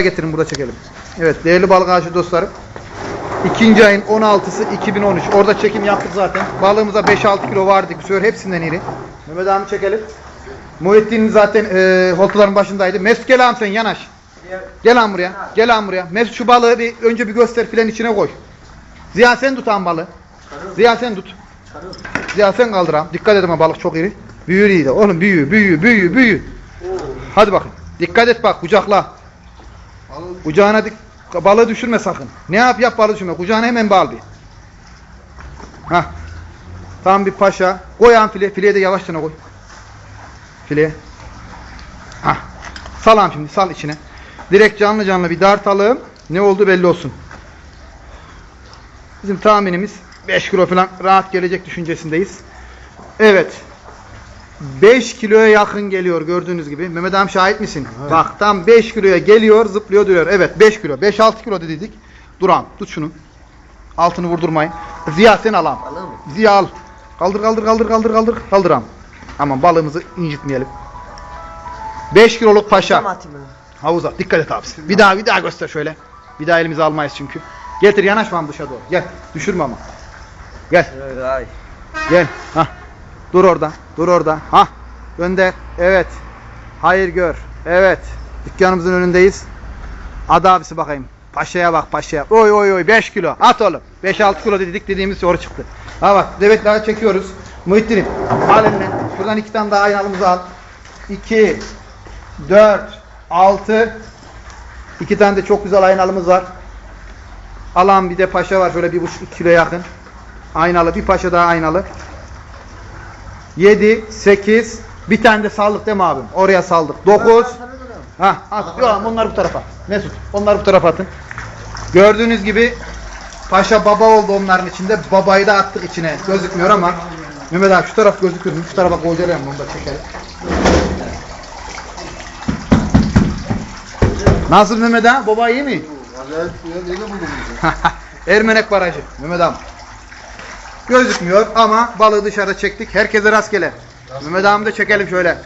getirin burada çekelim. Evet değerli balık ağacı dostlarım. İkinci ayın 16'sı 2013. Orada çekim yaptık zaten. Balığımıza 5-6 kilo vardı. Sefer hepsinden iri. Mehmet abi çekelim. Muhittin zaten e, holtaların başındaydı. Mesut gel abi sen yanaş. Gel lan buraya. Gel lan buraya. Mesut şu balığı bir önce bir göster filenin içine koy. Ziya sen tut han balığı. Ziya sen tut. Ziya sen kaldır ha. Dikkat edin ha balık çok iri. Büyür iyi de. Oğlum büyü büyü büyü büyü. Hadi bakın. Dikkat et bak kucakla. Kucağına dik balığı düşürme sakın. Ne yap yap balığı düşürme. Kucağına hemen bağlı bir. Hah. Tam bir paşa. Koy han file. Fileye de yavaşça koy. Fileye. Hah. Sal han şimdi sal içine. Direkt canlı canlı bir dartalım. Ne oldu belli olsun. Bizim tahminimiz 5 kilo falan rahat gelecek düşüncesindeyiz. Evet. 5 kiloya yakın geliyor gördüğünüz gibi. Mehmet Ağam şahit misin? Bak tam 5 kiloya geliyor zıplıyor duruyor. Evet 5 kilo. 5-6 kilo dedik. Duran tut şunu. Altını vurdurmayın. Ziya sen al ağam. Alır mı? Ziya al. Kaldır kaldır kaldır kaldır kaldır. Kaldır ağam. Aman balığımızı incitmeyelim. 5 kiloluk paşa. Havuza. Dikkat et abisi. Bir daha bir daha göster şöyle. Bir daha elimize almayız çünkü. Getir yanaşma dışa doğru. Gel. Düşürme ama. Gel. Evet. Gel. Hah. Dur orada. Dur orada. Hah. Gönder. Evet. Hayır gör. Evet. Dükkanımızın önündeyiz. Adı abisi bakayım. Paşaya bak paşaya. Oy oy oy 5 kilo. At oğlum. 5-6 kilo dedik dediğimiz doğru çıktı. Ha bak evet daha çekiyoruz. Muhittin'im al eline. Şuradan iki tane daha aynalımızı al. 2 4 6 İki tane de çok güzel aynalımız var. Alan bir de paşa var şöyle bir buçuk kilo yakın. Aynalı bir paşa daha aynalı. 7 8 bir tane de saldık değil mi abim? Oraya saldık. 9 Ha, at. Yok, onlar bu tarafa. Mesut, onlar bu tarafa atın. Gördüğünüz gibi paşa baba oldu onların içinde. Babayı da attık içine. Gözükmüyor ama Mehmet abi şu taraf gözükür mü? Şu tarafa koyacağım onu da çekelim. Nasıl Mehmet abi? Baba iyi mi? Ermenek Barajı. Mehmet abi. Gözükmüyor ama balığı dışarıda çektik. Herkese rastgele. Mehmet abi de çekelim şöyle.